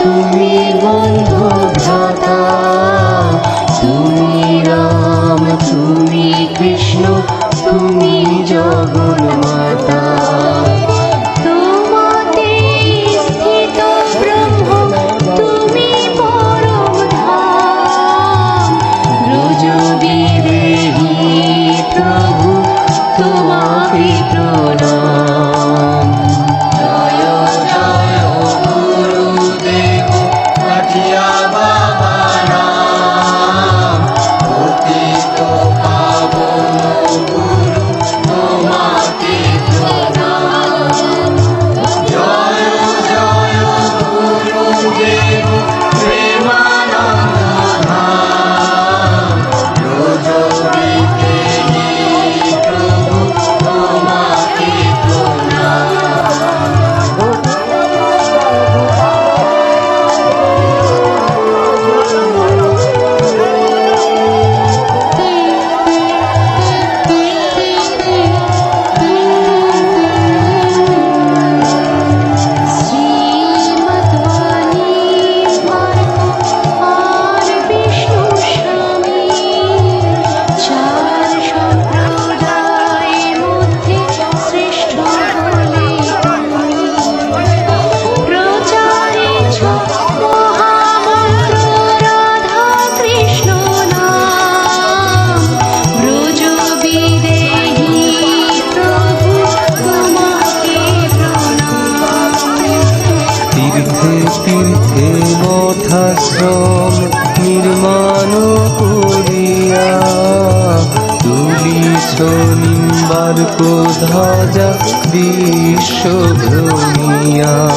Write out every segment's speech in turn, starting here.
তুমি বন্ধু ভ্রাতা তুমি রাম তুমি কৃষ্ণ তুমি জগ ধ্বজা বিশ্ব ভ্রমিয়া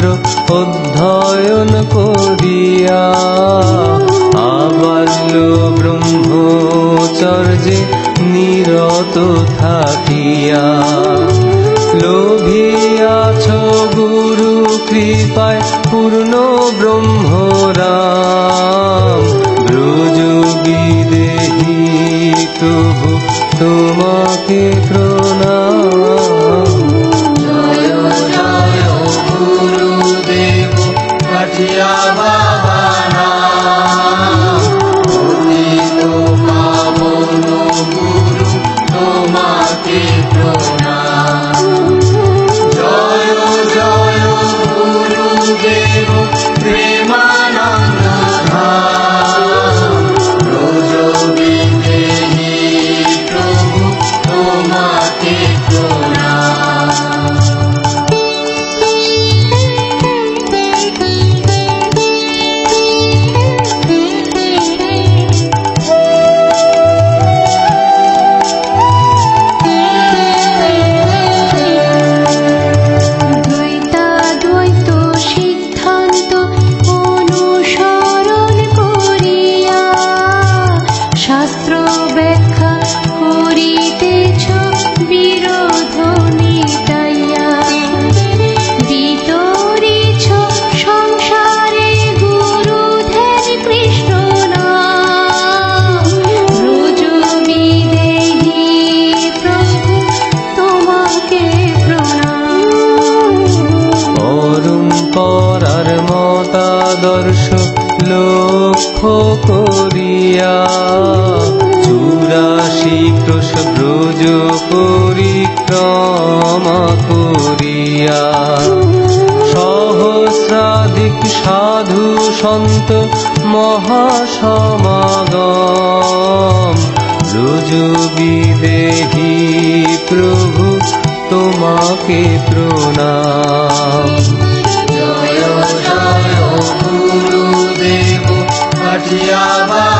শাস্ত্র অধ্যয়ন করিয়া আবাল্য ব্রহ্মচর্যে নিরত থাকিয়া লোভিয়াছ গুরু কৃপায় পূর্ণ ব্রহ্মরাম। ব্রযোগী দেহি তবু তোমাকে করার মতাদর্শ লক্ষ্য করিয়া। চুরাশি ক্রোশ ব্রজ পরিক্রমা করিয়া। সহস্রাধিক সাধু সন্ত মহাসমাগম। রুজুবিদেহি প্রভু, তোমাকে প্রণাম। Adriaba.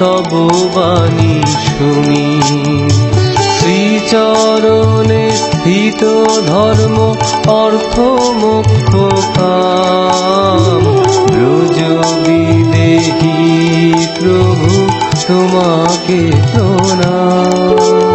তব বাণী শুনি। শ্রীচরণে স্থিত ধর্ম অর্থ মুখ কাম বিদেহী প্রভু তোমাকে প্রণাম।